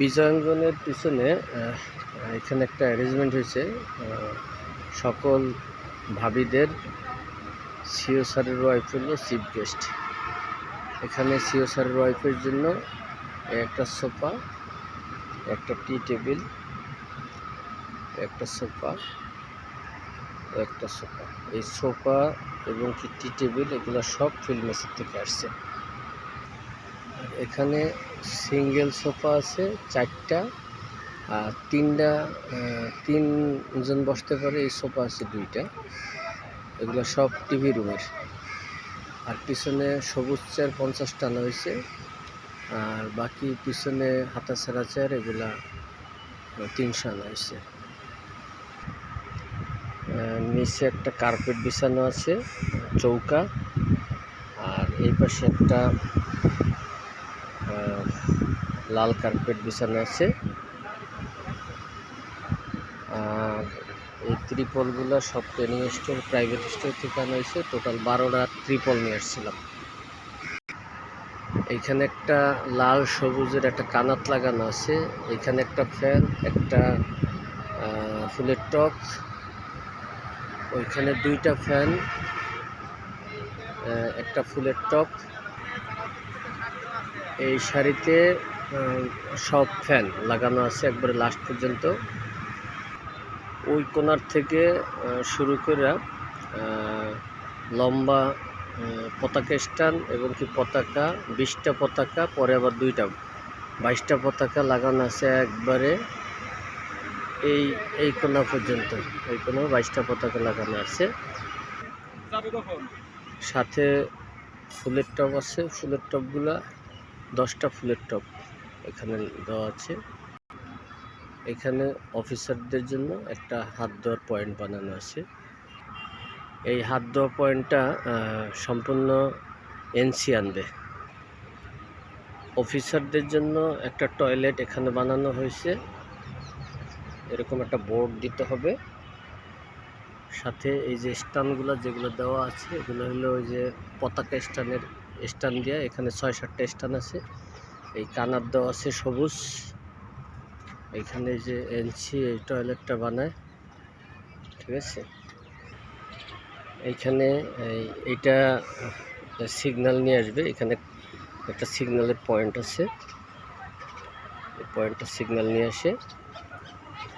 বিজয়াঙ্গনের পিছনে এখানে একটা অ্যারেঞ্জমেন্ট হয়েছে সকল ভাবিদের সিও স্যারের ওয়াইফ হলো চিফ গেস্ট এখানে সিও স্যারের ওয়াইফের জন্য একটা সোফা, একটা টি টেবিল একটা সোফা একটা সোফা। এই সোফা এবং কি টি টেবিল এগুলো সব ফিল্মেসের থেকে আসছে। এখানে সিঙ্গেল সোফা আছে, চারটা। আর তিনটা তিনজন বসতে পারে, এই সোফা আছে দুইটা। এগুলো সব টিভি রুমের। আর পিছনে সবুজ চেয়ার পঞ্চাশটা আনা হয়েছে। আর বাকি পিছনে হাতা ছাড়া চেয়ার, এগুলা তিনশো আনা হয়েছে। নিচে একটা কার্পেট বিছানো আছে, চৌকা। আর এই পাশে একটা লাল কার্পেট বিছানো আছে। আর এই ত্রিপলগুলো সব ট্রেনিং স্টোর প্রাইভেট স্টোর থেকে আনা হয়েছে। টোটাল বারোটা ত্রিপল নিয়ে আসছিলাম। এইখানে একটা লাল সবুজের একটা কানাত লাগানো আছে। এখানে একটা ফ্যান, একটা ফুলের টপ ওইখানে দুইটা ফ্যান একটা ফুলের টপ এই শাড়িতে সব ফ্যান লাগানো আছে একবারে লাস্ট পর্যন্ত। ওই কোনার থেকে শুরু করে লম্বা পতাকা স্ট্যান্ড এবং কি পতাকা, বিশটা পতাকা, পরে আবার দুইটা, বাইশটা পতাকা লাগানো আছে একবারে এই এই কোনা পর্যন্ত। এই কোনা বাইশটা পতাকা লাগানো আছে। সাথে ফুলের টব আছে, ফুলের টবগুলা, দশটা ফুলের টব। এখানে দেওয়া আছে। এখানে অফিসারদের জন্য একটা হাত দেওয়ার পয়েন্ট বানানো আছে। এই হাত দেওয়া পয়েন্টটা সম্পূর্ণ এনসি আনবে। অফিসারদের জন্য একটা টয়লেট এখানে বানানো হয়েছে। এরকম একটা বোর্ড দিতে হবে। সাথে এই যে স্টানগুলো যেগুলো দেওয়া আছে, এগুলো হলো ওই যে পতাকা স্টানের স্টান দেওয়া এখানে ছয় সাতটা স্টান আছে। এই কানার দেওয়া আছে সবুজ। এইখানে যে এনসি এই টয়লেটটা বানায়। ঠিক আছে? এইখানে এই, এইটা সিগন্যাল নিয়ে আসবে। এখানে একটা সিগন্যালের পয়েন্ট আছে। পয়েন্টটা সিগন্যাল নিয়ে আসে।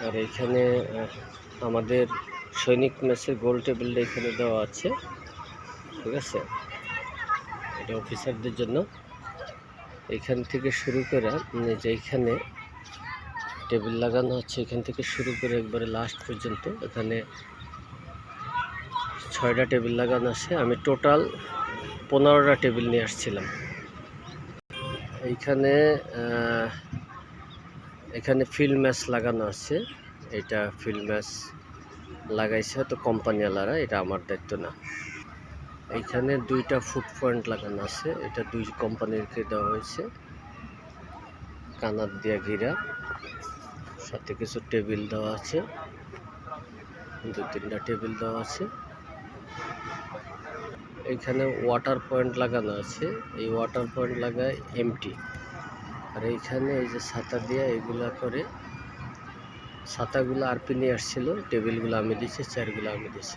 আর এইখানে আমাদের সৈনিক ম্যাচের গোল টেবিলটা এখানে দেওয়া আছে। ঠিক আছে? এটা অফিসারদের জন্য। এখান থেকে শুরু করে উম, যে এইখানে টেবিল লাগানো হচ্ছে এখান থেকে শুরু করে একবারে লাস্ট পর্যন্ত। এখানে ছয়টা টেবিল লাগানো আছে। আমি টোটাল পনেরোটা টেবিল নিয়ে আসছিলাম। এইখানে এখানে ফিল্ড ম্যাচ লাগানো আছে। এটা ফিল্ড ম্যাচ লাগাইছে হয়তো কোম্পানিওয়ালারা এটা আমার দায়িত্ব না। এইখানে দুইটা ফুড পয়েন্ট লাগানো আছে। এটা দুই কোম্পানিরকে দেওয়া হয়েছে। কানার দিয়া ঘিরা। সাথে কিছু টেবিল দেওয়া আছে। দু তিনটা টেবিল দেওয়া আছে। এখানে ওয়াটার পয়েন্ট লাগানো আছে। এই ওয়াটার পয়েন্ট লাগায় এমটি আর এইখানে এই যে ছাতা দিয়ে এগুলা করে, ছাতাগুলো আরপি নিয়ে আসছিল। টেবিলগুলো আমি দিয়েছি চেয়ারগুলো আমি দিয়েছি